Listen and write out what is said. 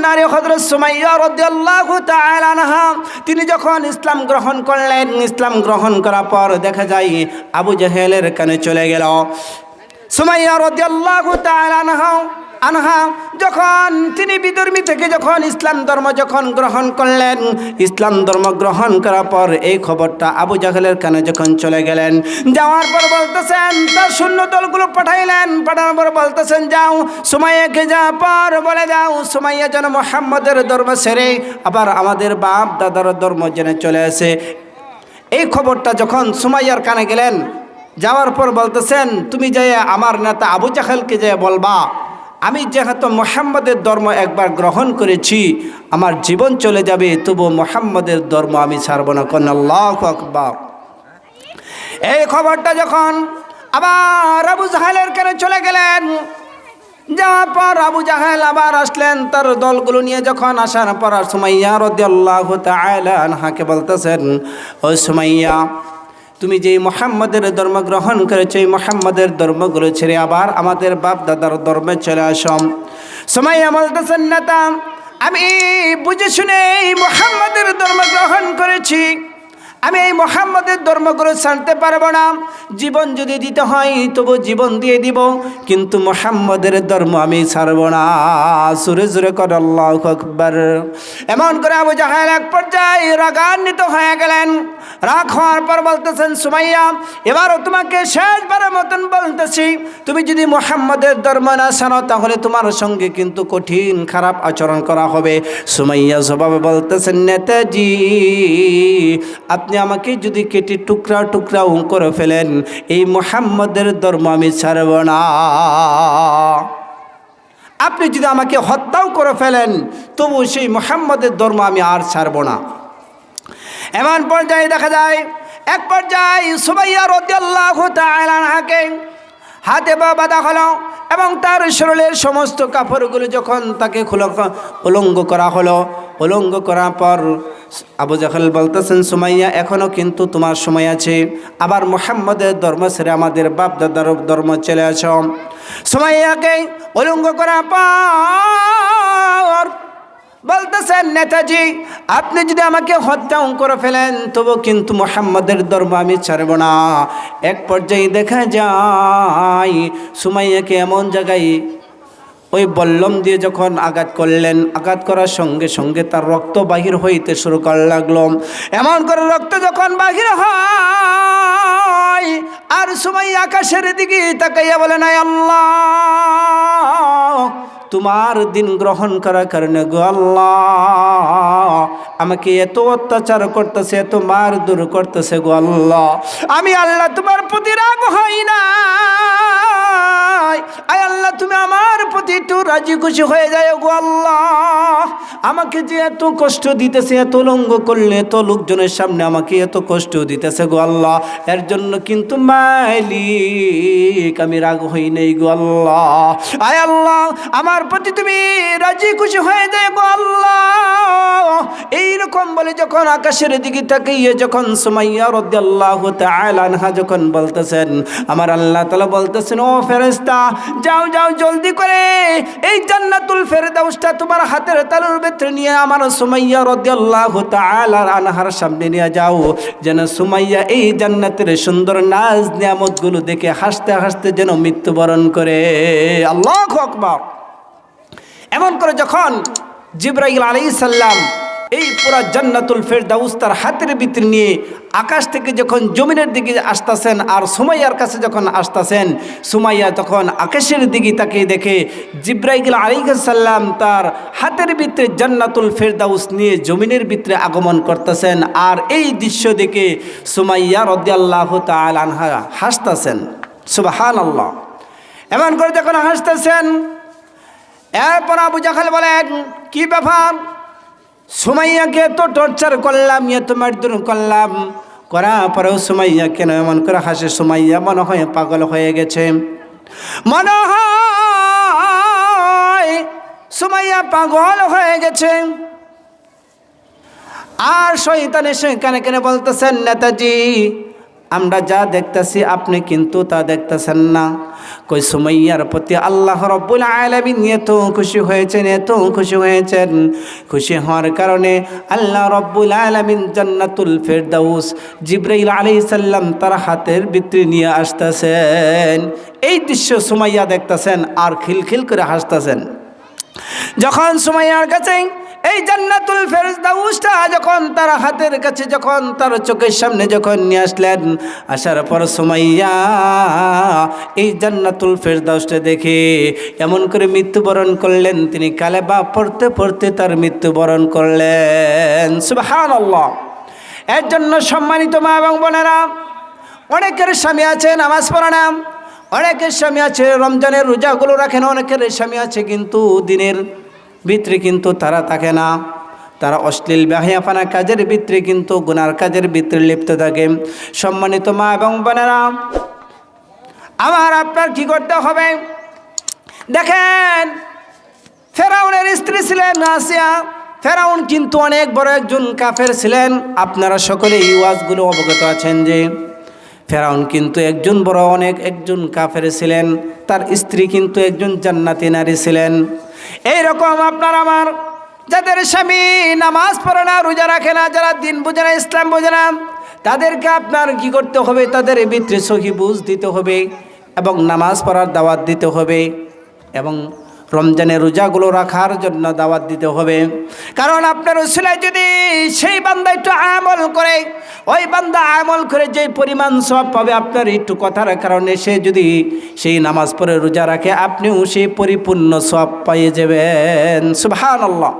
নারী হজরত সুমাইয়া রাদিয়াল্লাহু তাআলা আনহা, তিনি যখন ইসলাম গ্রহণ করলেন, ইসলাম গ্রহণ করার পর দেখা যায় আবু জাহেলের কানে চলে গেল। সুমাইয়া রাদিয়াল্লাহু তাআলা আনহা, যখন তিনি বিধর্মী থেকে যখন ইসলাম ধর্ম যখন গ্রহণ করলেন, ইসলাম ধর্ম গ্রহণ করার পর এই খবরটা আবু জাহেলের কানে যখন চলে গেলেন, যাওয়ার পর বলতেছেন, তার শূন্য দলগুলো পাঠাইলেন। পাঠানোর পর বলতেছেন, যাও সুমাইয়াকে যা পর বলে যাও সুমাইয়া যেন মোহাম্মদের ধর্ম সেরে আবার আমাদের বাপ দাদার ধর্ম জেনে চলে আসে। এই খবরটা যখন সুমাইয়ার কানে গেলেন, যাওয়ার পর বলতেছেন, তুমি যে আমার নেতা আবু জাহেলকে যে বলবা আমি যেহেতু মোহাম্মদের ধর্ম একবার গ্রহণ করেছি, আমার জীবন চলে যাবে তবু মোহাম্মদের ধর্ম আমি ছাড়ব না। কোন আল্লাহ আকবার। এই খবরটা যখন আবার আবু জাহেলের কানে চলে গেলেন, যাওয়ার পর আবু জাহেল আবার আসলেন, তার দলগুলো নিয়ে যখন আসার পর আর সুমাইয়া রদিয়াল্লাহ তাহাকে বলতেছেন, ও সুমাইয়া তুমি যেই মোহাম্মদের ধর্ম গ্রহণ করেছ, এই মোহাম্মদের ধর্মগুলো ছেড়ে আবার আমাদের বাপ দাদার ধর্মে চলে আসম সময় নেতা, আমি বুঝে শুনে এই মোহাম্মদের ধর্ম গ্রহণ করেছি। আমি এই মোহাম্মদের ধর্মগুলো ছাড়তে পারব না। জীবন যদি দিতে হয়, তবু জীবন দিয়ে দিব। কিন্তু মোহাম্মদের ধর্ম আমি ছাড়বো না। সুরে সুরে কর, আল্লাহ আকবর। এমন করে আবু জাহাল এক পর্যায়ে রাগান্বিত হয়ে গেলেন। রাগ হওয়ার পর বলতেছেন, সুমাইয়া, এবারও তোমাকে শেষবারের মতন বলতেছি, তুমি যদি মোহাম্মদের ধর্ম না ছাড়ো, তাহলে তোমার সঙ্গে কিন্তু কঠিন খারাপ আচরণ করা হবে। সুমাইয়া স্বভাবে বলতেছেন, নেতাজি, আপনি আমাকে যদি কেটে টুকরা টুকরা করে ফেলেন, এই মোহাম্মদের ধর্ম আমি ছাড়ব না। আপনি যদি আমাকে হত্যাও করে ফেলেন, তবু সেই মোহাম্মদের ধর্ম আমি আর ছাড়ব না। এমন পর্যায়ে দেখা যায়, এক পর্যায়ে সুবাইয়া রদিয়াল্লাহু তাআলাকে হাতে বা বাঁধা হলো এবং তার শরীরের সমস্ত কাপড়গুলো যখন তাকে খুল উলঙ্গ করা হলো, উলঙ্গ করার পর আবু জাহাল বলতেছেন, সুমাইয়া এখনও কিন্তু তোমার সময় আছে। আবার মোহাম্মদের ধর্ম ছেড়ে আমাদের বাপ দাদার ধর্ম চলে আস। সুমাইয়াকে উলঙ্গ করা পর বলতেছেন, নেতাজি, আপনি যদি আমাকে হত্যাও করে ফেলেন, তবু কিন্তু মোহাম্মদের ধর্ম আমি ছাড়ব না। এক পর্যায়ে দেখা যায়, সুমাইয়াকে এমন জায়গায় ওই বল্লম দিয়ে যখন আঘাত করলেন, আঘাত করার সঙ্গে সঙ্গে তার রক্ত বাহির হইতে শুরু করা লাগল। এমন করে রক্ত যখন বাহির হয়, আর সময় আকাশের দিকে তাকাইয়া বলে, নাই আল্লাহ, তোমার দিন গ্রহণ করার কারণে গো আল্লাহ, আমাকে এত অত্যাচার করতেছে, এত মার দূর করতেছে গো আল্লাহ। আমি আল্লাহ তোমার প্রতি রাগ হই না আয় আল্লাহ, তুমি আমার প্রতি একটু রাজি খুশি হয়ে যায় গো আল্লাহ, আমাকে যে এত কষ্ট দিতেছে, এত লঙ্গ করলে এত লোকজনের সামনে আমাকে এত কষ্ট দিতেছে গো আল্লাহ, এর জন্য কিন্তু মালিক আমি রাগ হই নেই গো আল্লাহ। আয় আল্লাহ, আমার প্রতি তুমি রাজি খুশি হয়ে যায় গো আল্লাহ। এইরকম বলে যখন আকাশের দিকে তাকিয়ে যখন সুমাইয়া রদ্দাল্লাহ তালানহা যখন বলতেছেন, আমার আল্লাহ তালা বলতেছেন, ও ফেরেস্তা যাও যাও, জলদি করে এই জান্নাতুল ফেরদাউসটা তোমার হাতের তালুর ভেতরে নিয়ে আমার সুমাইয়া রদিয়াল্লাহ তাআলার আনহার সামনে নিয়ে যাও। যেন সুমাইয়া এই জান্নাতের সুন্দর নাজ নিয়ামতগুলো দেখে হাসতে হাসতে যেন মৃত্যুবরণ করে। আল্লাহ আকবার। এমন করে যখন জিব্রাইল আলাইহিস সাল্লাম এই পুরা জান্নাতুল ফেরদাউস তার হাতের ভিতরে নিয়ে আকাশ থেকে যখন জমিনের দিকে আসতেছেন আর সুমাইয়ার কাছে যখন আসতেছেন, সুমাইয়া তখন আকাশের দিকে তাকে দেখে জিব্রাইল আলী সাল্লাম তার হাতের ভিতরে জান্নাতুল ফেরদাউস নিয়ে জমিনের ভিতরে আগমন করতেছেন আর এই দৃশ্য দেখে সুমাইয়া রদিয়াল্লাহ তাল হাসতেছেন। সুবাহান আল্লাহ এমন করে যখন হাসতেছেন, এরপর আবু জাখাল বলেন, কি ব্যাপার? সুমাইয়াকে এত টর্চার করলাম এত মারধর করলাম। করা পরেও সুমাইয়া কেন এমন করে হাসে, সুমাইয়া মনে হয় পাগল হয়ে গেছে। মনে হয় সুমাইয়া পাগল হয়ে গেছে। আর শৈতান এসে কেন কেন বলতেছেন, নেতাজি আমরা যা দেখতেছি, আপনি কিন্তু তা দেখতেছেন না। কই সুমাইয়ার প্রতি আল্লাহ রব্বুল আলামিন এত খুশি হয়েছেন, এত খুশি হয়েছেন। খুশি হওয়ার কারণে আল্লাহ রব্বুল আলামিন জান্নাতুল ফেরদাউস জিব্রাইল আলাইহিস সালাম তার হাতের ভিতরে নিয়ে আসতেছেন। এই দৃশ্য সুমাইয়া দেখতেছেন আর খিলখিল করে হাসতেছেন। যখন সুমাইয়ার কাছে, এই জান্নাতুল ফেরদাউসটা যখন তার হাতের কাছে, যখন তার চোখের সামনে যখন নিয়ে আসলেন, আসার পর সুমাইয়া এই জান্নাতুল ফেরদাউসটা দেখে এমন করে মৃত্যুবরণ করলেন। তিনি কালেবা পড়তে পড়তে তার মৃত্যুবরণ করলেন। সুবহান এর জন্য সম্মানিত মা এবং বোনেরা, অনেকের স্বামী আছে, নামাজ পড়ে না। অনেকের স্বামী আছে, রমজানের রোজাগুলো রাখেন অনেকের স্বামী আছে, কিন্তু দিনের ভিতরে কিন্তু তারা থাকে না। তারা অশ্লীল ব্যাহিয়াপানা কাজের ভিতরে কিন্তু গুনার কাজের ভিতরে লিপ্ত থাকে। সম্মানিত মা এবং বোনেরা, আমার আপনার কি করতে হবে? দেখেন, ফেরাউনের স্ত্রী ছিলেন আসিয়া। ফেরাউন কিন্তু অনেক বড় একজন কাফের ছিলেন। আপনারা সকলে এই ওয়াজগুলো অবগত আছেন যে ফেরাউন কিন্তু একজন বড় অনেক একজন কাফের ছিলেন। তার স্ত্রী কিন্তু একজন জান্নাতি নারী ছিলেন। এই রকম আপনার আমার যাদের স্বামী নামাজ পড়ে না, রোজা রাখে না, যারা দিন বোঝে না, ইসলাম বোঝে না, তাদেরকে আপনার কি করতে হবে? তাদের ভিতরে সহি বুঝ দিতে হবে এবং নামাজ পড়ার দাওয়াত দিতে হবে এবং রমজানের রোজাগুলো রাখার জন্য দাওয়াত দিতে হবে। কারণ আপনার উসিলায় যদি সেই বান্দা একটু আমল করে ওই বান্দা আমল করে যে পরিমাণ সব পাবে, আপনার একটু কথার কারণে সে যদি সেই নামাজ পড়ে রোজা রাখে, আপনিও সেই পরিপূর্ণ সব পাইয়ে যাবেন। সুবহান আল্লাহ